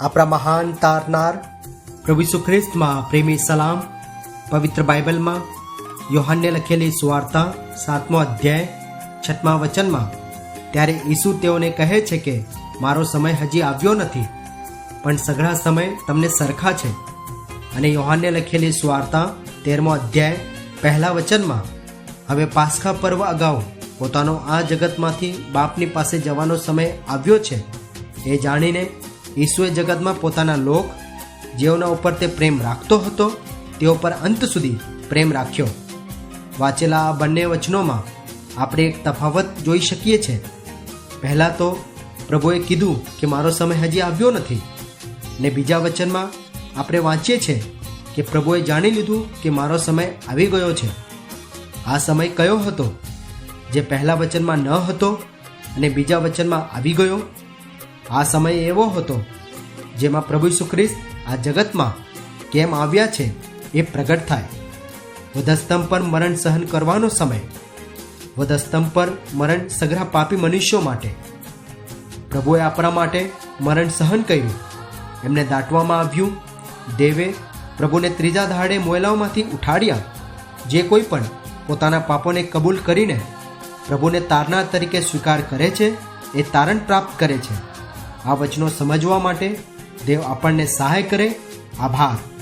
આપણા મહાન તારનાર પ્રભુ સુખ્રિસ્તમાં પ્રેમી સલામ, પવિત્ર બાઇબલમાં યોહાનને લખેલી સુવાર્તા, સાતમો અધ્યાય છઠમા વચનમાં, ત્યારે ઈસુ તેઓને કહે છે કે, મારો સમય હજી આવ્યો નથી, પણ સઘળા સમય તમને સરખા છે. અને યોહાનને લખેલી સુવાર્તા, તેરમો અધ્યાય, પહેલા વચનમાં, હવે પાસખા પર્વ અગાઉ પોતાનો આ જગતમાંથી બાપની પાસે જવાનો સમય આવ્યો છે. એ જાણીને ઈસુએ જગતમાં પોતાના લોક જેઓના ઉપર તે પ્રેમ રાખતો હતો, તેઓ પર અંત સુધી પ્રેમ રાખ્યો. વાંચેલા આ બંને વચનોમાં આપણે એક તફાવત જોઈ શકીએ છીએ પહેલાં તો પ્રભુએ કીધું કે મારો સમય હજી આવ્યો નથી. ને બીજા વચનમાં આપણે વાંચીએ છીએ કે પ્રભુએ જાણી લીધું કે મારો સમય આવી ગયો છે. આ સમય કયો હતો? જે પહેલા વચનમાં ન હતો અને બીજા વચનમાં આવી ગયો? આ સમય એવો હતો જેમાં પ્રભુ ખ્રિસ્ત આ જગતમાં કેમ આવ્યા છે એ પ્રગટ થાય. વધસ્તંભ પર મરણ સહન કરવાનો સમય. વધસ્તંભ પર મરણ સઘળા પાપી મનુષ્યો માટે. પ્રભુએ આપણા માટે મરણ સહન કર્યું. એમને દાટવામાં આવ્યું. દેવે પ્રભુને ત્રીજા દહાડે મોયલાઓમાંથી ઉઠાડ્યા. જે કોઈ પણ પોતાના પાપોને કબૂલ કરીને પ્રભુને તારનાર તરીકે સ્વીકાર કરે છે, એ તારણ પ્રાપ્ત કરે છે. આ વચનો સમજવા માટે દેવ આપણને સહાય કરે. આભાર.